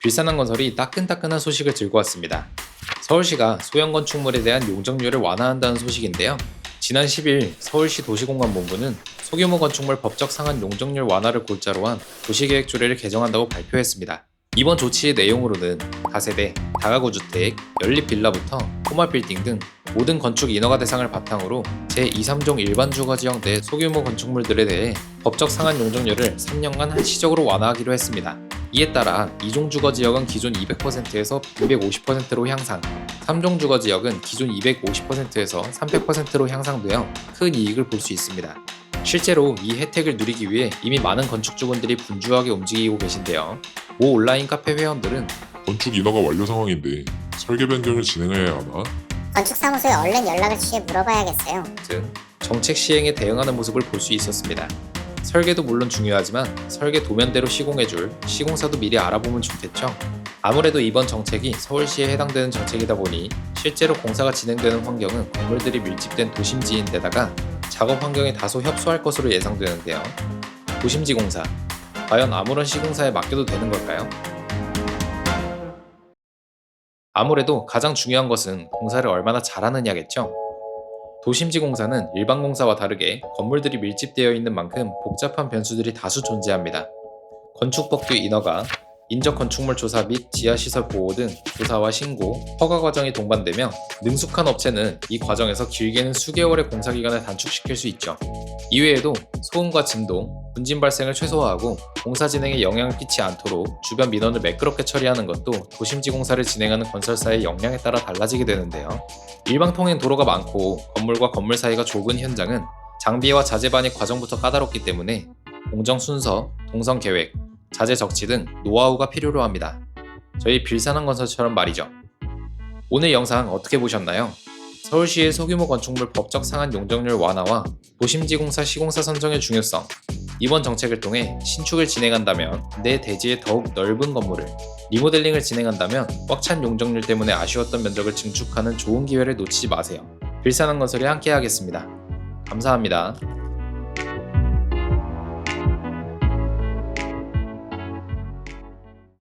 빌산한 건설이 따끈따끈한 소식을 들고 왔습니다. 서울시가 소형 건축물에 대한 용적률을 완화한다는 소식인데요. 지난 10일 서울시 도시공간본부는 소규모 건축물 법적 상한 용적률 완화를 골자로 한 도시계획 조례를 개정한다고 발표했습니다. 이번 조치의 내용으로는 다세대, 다가구 주택, 연립 빌라부터 꼬마 빌딩 등 모든 건축 인허가 대상을 바탕으로 제2, 3종 일반 주거 지역 내 소규모 건축물들에 대해 법적 상한 용적률을 3년간 한시적으로 완화하기로 했습니다. 이에 따라 2종 주거 지역은 기존 200%에서 250%로 향상, 3종 주거 지역은 기존 250%에서 300%로 향상되어 큰 이익을 볼 수 있습니다. 실제로 이 혜택을 누리기 위해 이미 많은 건축주분들이 분주하게 움직이고 계신데요. 모 온라인 카페 회원들은 건축 인허가 완료 상황인데 설계 변경을 진행해야 하나? 건축사무소에 얼른 연락을 취해 물어봐야겠어요. 등 정책 시행에 대응하는 모습을 볼 수 있었습니다. 설계도 물론 중요하지만 설계 도면대로 시공해줄 시공사도 미리 알아보면 좋겠죠. 아무래도 이번 정책이 서울시에 해당되는 정책이다 보니 실제로 공사가 진행되는 환경은 건물들이 밀집된 도심지인데다가 작업 환경에 다소 협소할 것으로 예상되는데요. 도심지 공사 과연 아무런 시공사에 맡겨도 되는 걸까요? 아무래도 가장 중요한 것은 공사를 얼마나 잘하느냐겠죠. 도심지 공사는 일반 공사와 다르게 건물들이 밀집되어 있는 만큼 복잡한 변수들이 다수 존재합니다. 건축법규 인허가, 인적 건축물 조사 및 지하시설 보호 등 조사와 신고, 허가 과정이 동반되며 능숙한 업체는 이 과정에서 길게는 수개월의 공사 기간을 단축시킬 수 있죠. 이외에도 소음과 진동, 분진 발생을 최소화하고 공사 진행에 영향을 끼치지 않도록 주변 민원을 매끄럽게 처리하는 것도 도심지 공사를 진행하는 건설사의 역량에 따라 달라지게 되는데요. 일방 통행 도로가 많고 건물과 건물 사이가 좁은 현장은 장비와 자재 반입 과정부터 까다롭기 때문에 공정 순서, 동선 계획, 자재 적치 등 노하우가 필요로 합니다. 저희 빌산한 건설처럼 말이죠. 오늘 영상 어떻게 보셨나요? 서울시의 소규모 건축물 법적 상한 용적률 완화와 도심지 공사 시공사 선정의 중요성, 이번 정책을 통해 신축을 진행한다면 내 대지에 더욱 넓은 건물을, 리모델링을 진행한다면 꽉 찬 용적률 때문에 아쉬웠던 면적을 증축하는 좋은 기회를 놓치지 마세요. 빌산한 건설이 함께하겠습니다. 감사합니다.